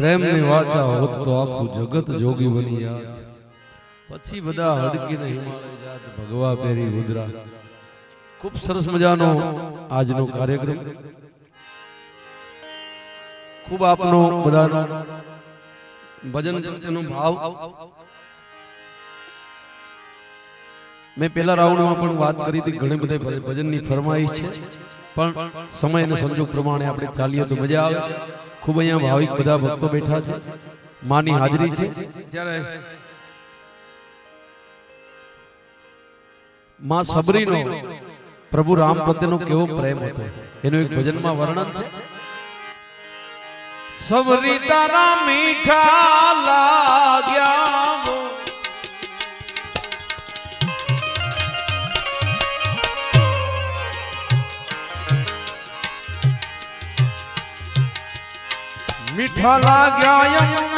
પ્રેમની વાચા હોત તો આખું જગત જોગી બની યાદ. પછી બધા હડકીને હિમાલય જાત ભગવા પેરી રુદ્રા. ખૂબ સરસ મજાનો આજનો કાર્યક્રમ. ખૂબ આપનો બધાનો ભજન પ્રત્યેનો ભાવ. મેં પેલા રાઉન્ડમાં પણ વાત કરી હતી ઘણી બધી ભજનની ફરમાઈશ છે. પણ સમય અને સંજોગ પ્રમાણે આપણે ચાલીએ તો મજા આવે. ખૂબ અહીંયા ભાવિક બધા ભક્તો બેઠા છે. માની હાજરી છે. જ્યારે માં સબરીનો પ્રભુ રામ પ્રત્યેનો કેવો પ્રેમ હતો? એનું એક ભજનમાં વર્ણન છે. સબરી તારા મીઠા લાગ્યા. વો. મીઠા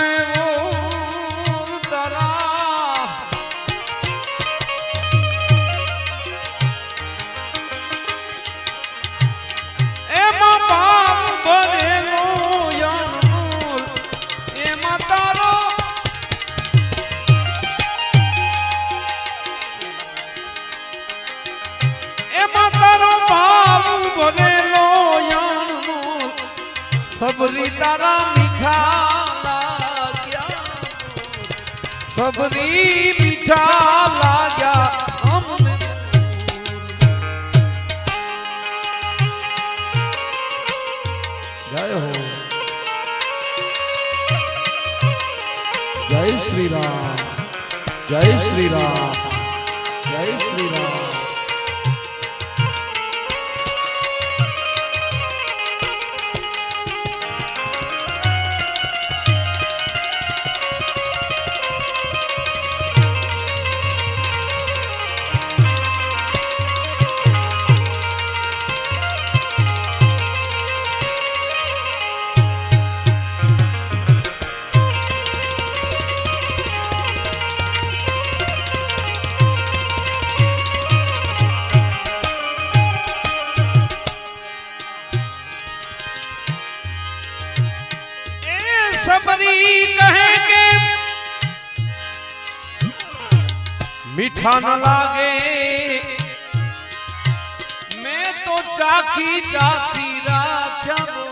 સબરી મીઠા લાગ્યા અમને જય હો જય શ્રી રામ જય શ્રી રામ એ સબરી કહે કે મીઠા ન લાગે મેં તો ચાખી ચાખી રાખ્યા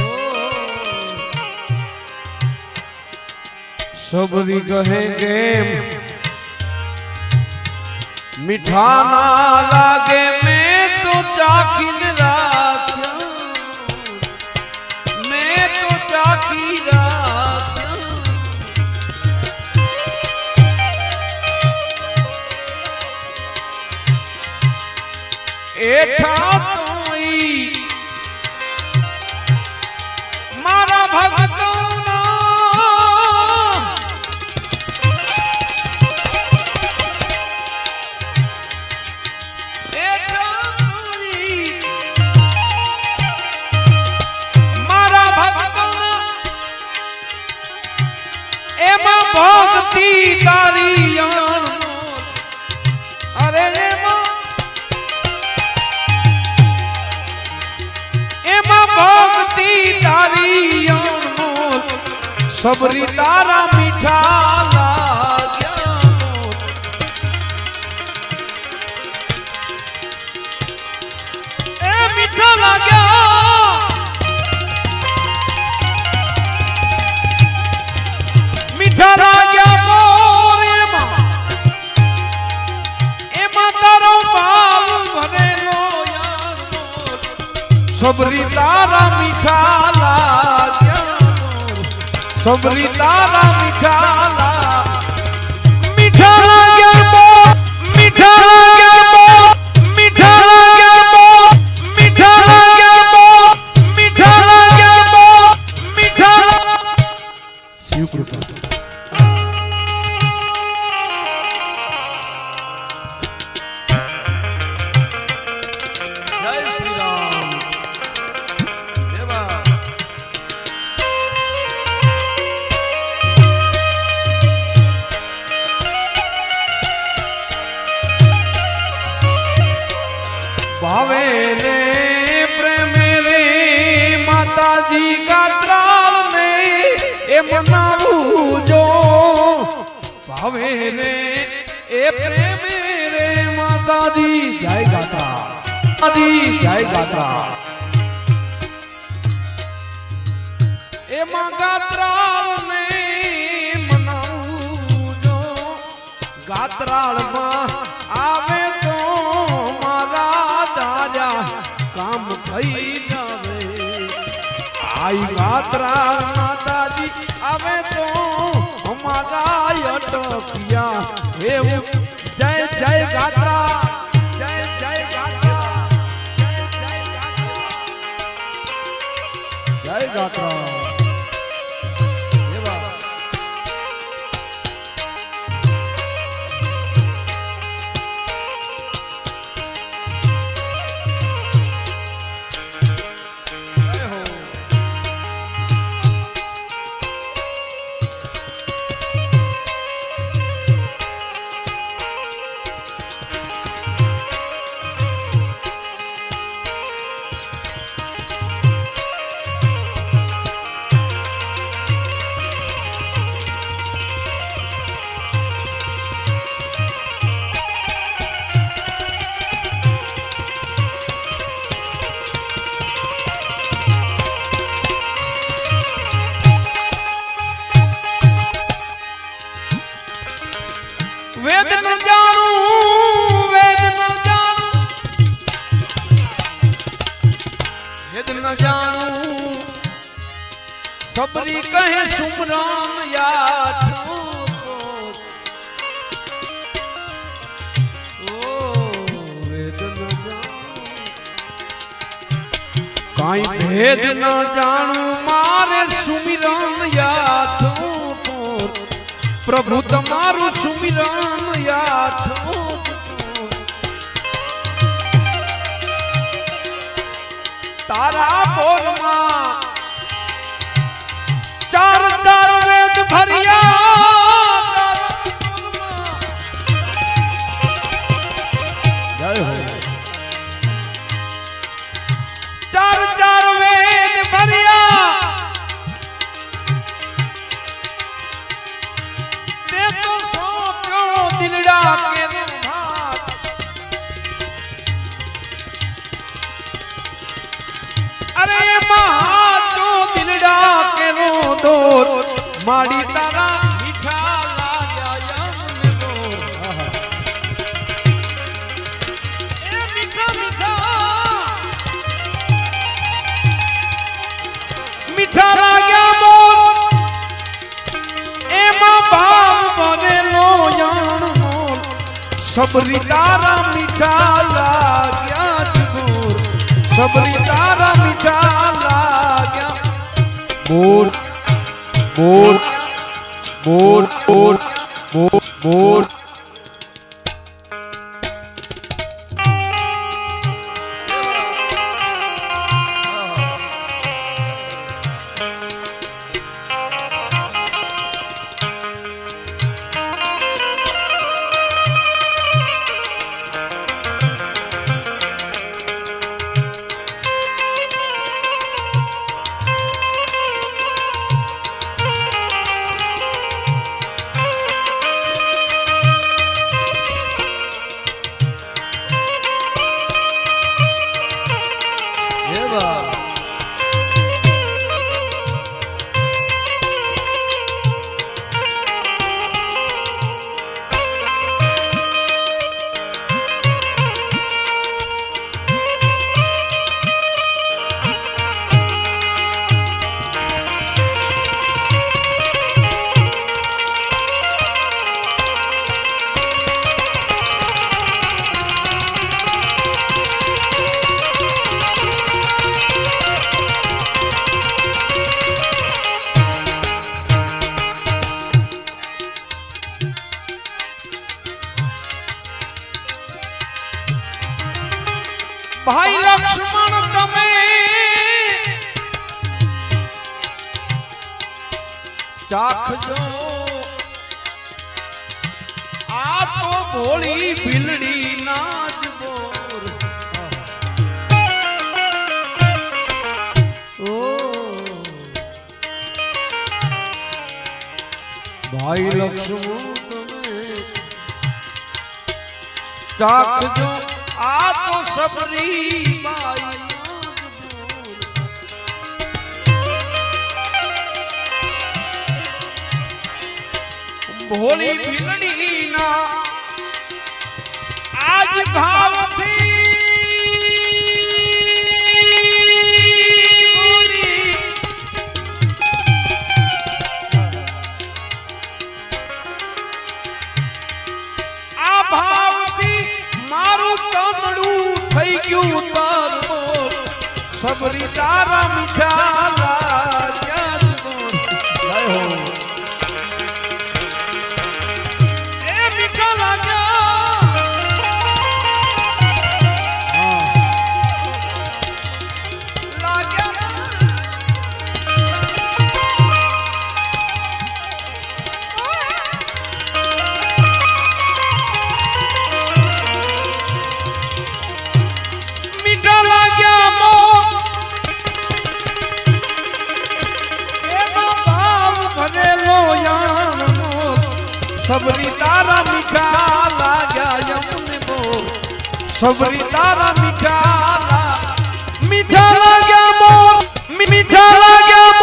ઓ. સબરી કહે કે મીઠા ના લાગે એઠા તો મારા ભક્તો ભક્તિ તારી સબરી તારા મીઠા સબરી તારા મીઠા લા મીઠા લાગ્યા મોર. મીઠા લાગ્યા મોર. મીઠા લાગ્યા મોર. મીઠા લાગ્યા મોર. મીઠા લાગ્યા મોર. મીઠા શિવ કૃપા હવે રે એ પ્રેમ રે માતાજી, જય ગાત્રા. આદિ જય ગાત્રા. માં ગાત્રાળ ને મનાવું જો. ગાત્રાળમાં આવે તો મારા દાદા કામ થઈ જાવે. આઈ ગાત્રાળ માતાજી, આવે તો અમારા અટક્યા. એવું. જય જય ગાત્રા. જય જય ગાત્રા. જય ગાત્રા. ન જાણું. સબરી કહે સુમરામ, યાદ કાંઈ ભેદ ન જાણું. મારે સુમિરન યાદ પ્રભુ તમારું સુમિરન યાદ તારા બોરમાં માડી તારા મીઠા લાગ્યા યમને દોર એ મીઠા મીઠા મીઠા લાગ્યા મોર એમાં ભાવ બનેલો યાણ મોર સબરી તારા મીઠા લાગ્યા જગોર સબરી તારા મીઠા લાગ્યા મોર મોર મોર મોર મોર મોર ચાખજો. આ તો ભોળી ભીલડી ના જ બોર ભાઈ લક્ષ્મણ ચાખજો. આ તો સબરી બાઈ ભોળી ભીલડીના આજ ભાવથી મારું તમડું થઈ ગયું સબરી તારા મીઠા સબરી તારા મીઠા લાગ્યા યમને મોર સબરી તારા મીઠા લા- મીઠા લાગ્યા મોર મી- મીઠા લાગ્યા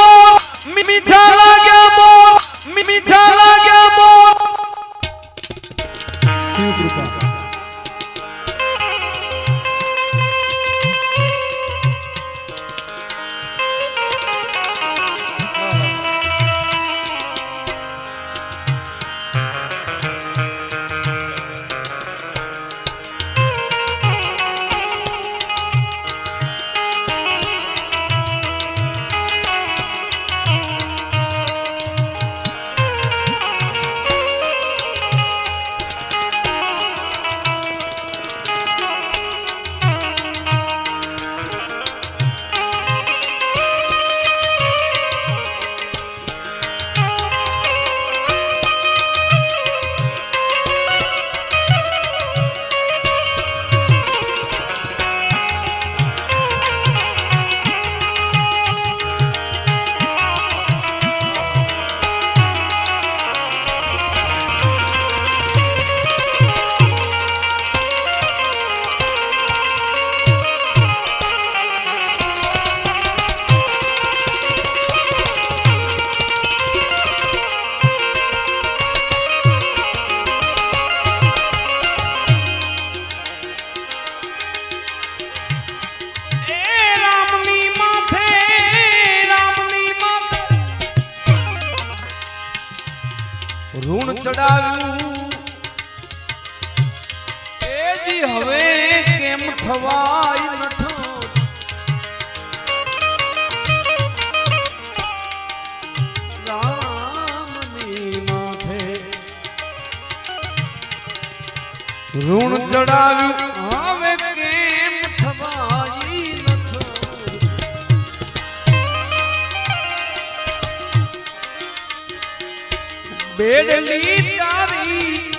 બેડલી તારી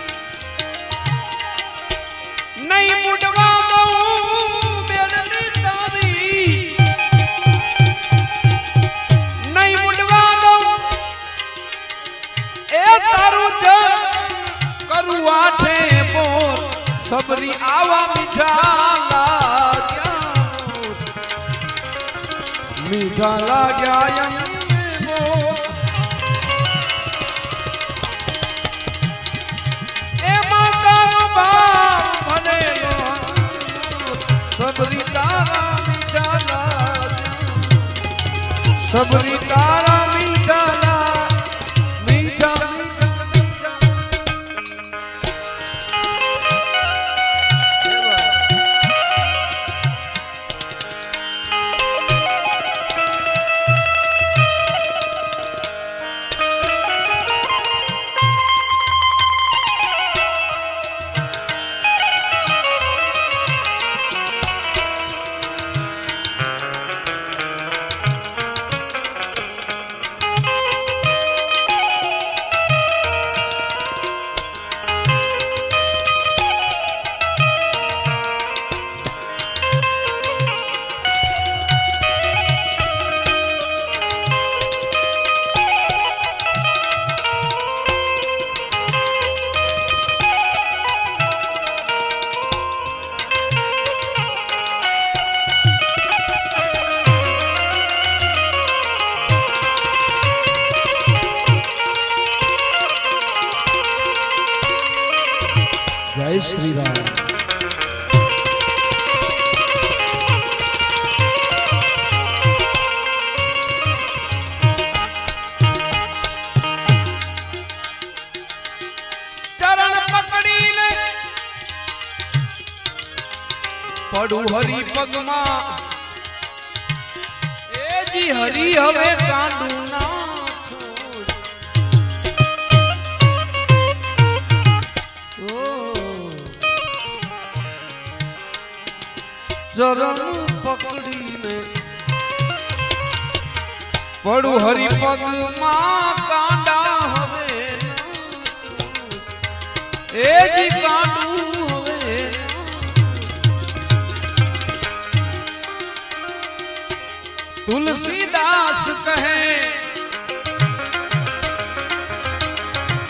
નહીં મુડવા દઉં બેડલી તારી નહીં મુડવા દઉં એ તારું જ કરું આઠે બોર સબરી આવા મીઠા લાગ્યા મોર. મીઠા લાગ્યા લાગ્યા. સબરી પડું હરી પગમાં એ જી હરી હવે કાંડું ના. ચરણ પકડીને પડું હરી પગમાં કાંડા હવે. એ તુલસીદાસ કહે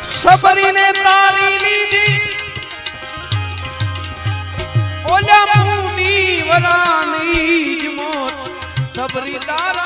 સબરીને તારી લીધી ઓલા ભૂમિ વરાની જ મોત સબરી તારા